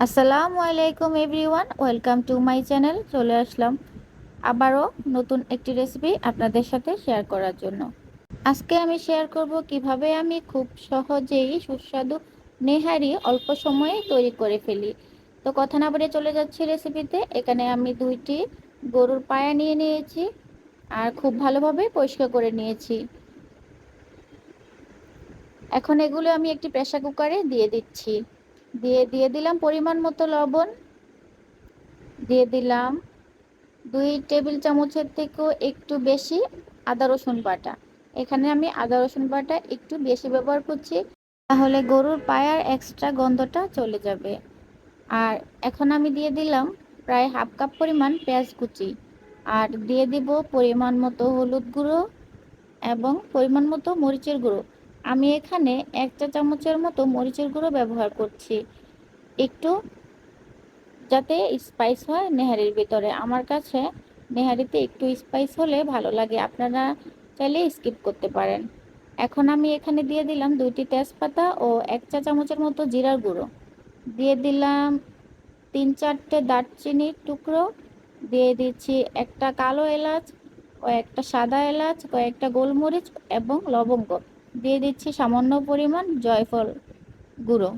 আসসালামু আলাইকুম everyone, welcome to my channel, চলে আসলাম আবারও নতুন একটি রেসিপি আপনাদের সাথে শেয়ার করার জন্য। আজকে আমি শেয়ার করব কীভাবে আমি খুব সহজেই সুস্বাদু নেহারি অল্প সময়ে তৈরি করে ফেলি। তো কথা না বলে চলে যাচ্ছি রেসিপিতে। এখানে আমি দুইটি গরুর পায়া নিয়ে নিয়েছি আর খুব ভালোভাবে পরিষ্কার করে নিয়েছি। এখন এগুলো আমি একটি প্রেশার কুকারে দিয়ে দিচ্ছি। দিয়ে দিয়ে দিলাম পরিমাণ মতো লবণ। দিয়ে দিলাম দুই টেবিল চামচের থেকেও একটু বেশি আদা রসুন বাটা। এখানে আমি আদা রসুন বাটা একটু বেশি ব্যবহার করছি, তাহলে গরুর পায়ার এক্সট্রা গন্ধটা চলে যাবে। আর এখন আমি দিয়ে দিলাম প্রায় হাফ কাপ পরিমাণ পেঁয়াজ কুচি। আর দিয়ে দিব পরিমাণ মতো হলুদ গুঁড়ো এবং পরিমাণ মতো মরিচের গুঁড়ো। আমি এখানে এক চা চামচের মতো মরিচের গুঁড়ো ব্যবহার করছি। একটু যাতে স্পাইস হয় নেহারির ভিতরে। আমার কাছে নেহারিতে একটু স্পাইস হলে ভালো লাগে। আপনারা চাইলে স্কিপ করতে পারেন। এখন আমি এখানে দিয়ে দিলাম দুইটি তেজপাতা ও এক চা চামচের মতো জিরার গুঁড়ো। দিয়ে দিলাম তিন চারটে দারচিনির টুকরো। দিয়ে দিচ্ছি একটা কালো এলাচ, কয়েকটা সাদা এলাচ, কয়েকটা গোলমরিচ এবং লবঙ্গ। দিয়ে দিচ্ছি সামান্য পরিমাণ জয়ফল গুঁড়ো।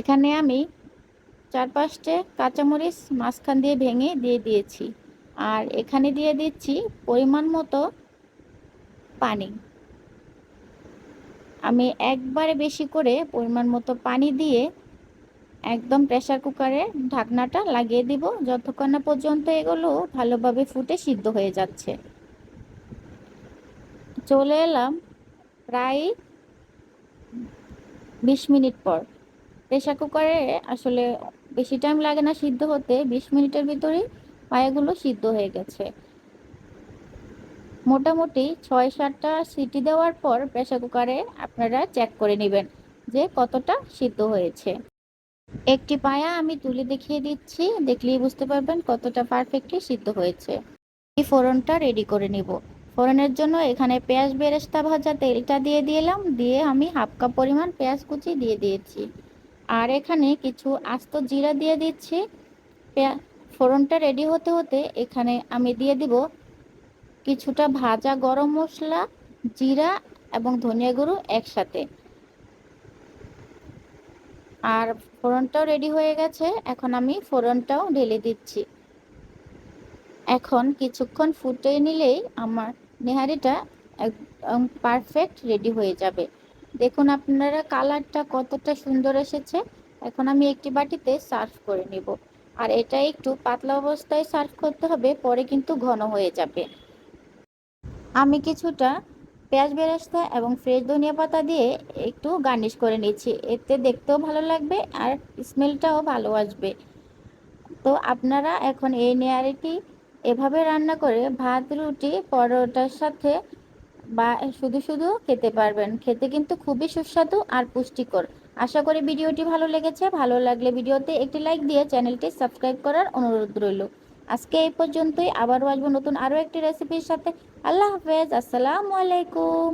এখানে আমি চার পাঁচটে কাঁচামরিচ মাঝখান দিয়ে ভেঙে দিয়ে দিয়েছি। আর এখানে দিয়ে দিচ্ছি পরিমাণ মতো পানি। আমি একবারে বেশি করে পরিমাণ মতো পানি দিয়ে একদম প্রেশার কুকারে ঢাকনাটা লাগিয়ে দিব। যতক্ষণ না পর্যন্ত এগুলো ভালোভাবে ফুটে সিদ্ধ হয়ে যাচ্ছে। চলে এলাম প্রায় বিশ মিনিট পর। প্রেশার কুকারে আসলে বেশি টাইম লাগে না সিদ্ধ হতে, বিশ মিনিটের ভিতরেই পায়াগুলো সিদ্ধ হয়ে গেছে। মোটামুটি ছয় সাতটা সিটি দেওয়ার পর প্রেশার কুকারে আপনারা চেক করে নেবেন যে কতটা সিদ্ধ হয়েছে। একটি পায়া আমি তুলে দেখিয়ে দিচ্ছি, দেখলেই বুঝতে পারবেন কতটা পারফেক্টলি সিদ্ধ হয়েছে। এই ফোড়নটা রেডি করে নিব। ফোড়নের জন্য এখানে পেঁয়াজ বেরেস্তা ভাজা তেলটা দিয়ে দিলাম। দিয়ে আমি হাফ কাপ পরিমাণ পেঁয়াজ কুচি দিয়ে দিয়েছি। আর এখানে কিছু আস্ত জিরা দিয়ে দিচ্ছি। ফোড়নটা রেডি হতে হতে এখানে আমি দিয়ে দিব কিছুটা ভাজা গরম মশলা, জিরা এবং ধনিয়া গুঁড়ো একসাথে। আর ফোড়নটাও রেডি হয়ে গেছে। এখন আমি ফোড়নটাও ঢেলে দিচ্ছি। এখন কিছুক্ষণ ফুটে নিলেই আমার নেহারিটা পারফেক্ট রেডি হয়ে যাবে। দেখুন আপনারা কালারটা কতটা সুন্দর এসেছে। এখন আমি একটি বাটিতে সার্ভ করে নিব। আর এটা একটু পাতলা অবস্থায় সার্ভ করতে হবে, পরে কিন্তু ঘন হয়ে যাবে। আমি কিছুটা পেঁয়াজ বেরেস্তা এবং ফ্রেশ ধনিয়া পাতা দিয়ে একটু গার্নিশ করে নিচ্ছি। এতে দেখতেও ভালো লাগবে আর স্মেলটাও ভালো আসবে। তো আপনারা এখন এই নেয়ারিটি এভাবে রান্না করে ভাত, রুটি, পরোটার সাথে বা শুধু শুধু খেতে পারবেন। খেতে কিন্তু খুবই সুস্বাদু আর পুষ্টিকর। আশা করি ভিডিওটি ভালো লেগেছে। ভালো লাগলে ভিডিওতে একটি লাইক দিয়ে চ্যানেলটি সাবস্ক্রাইব করার অনুরোধ রইল। আজকে এই পর্যন্তই। আবারও আসব নতুন আরও একটি রেসিপির সাথে। আল্লাহ হাফেজ। আসসালামু আলাইকুম।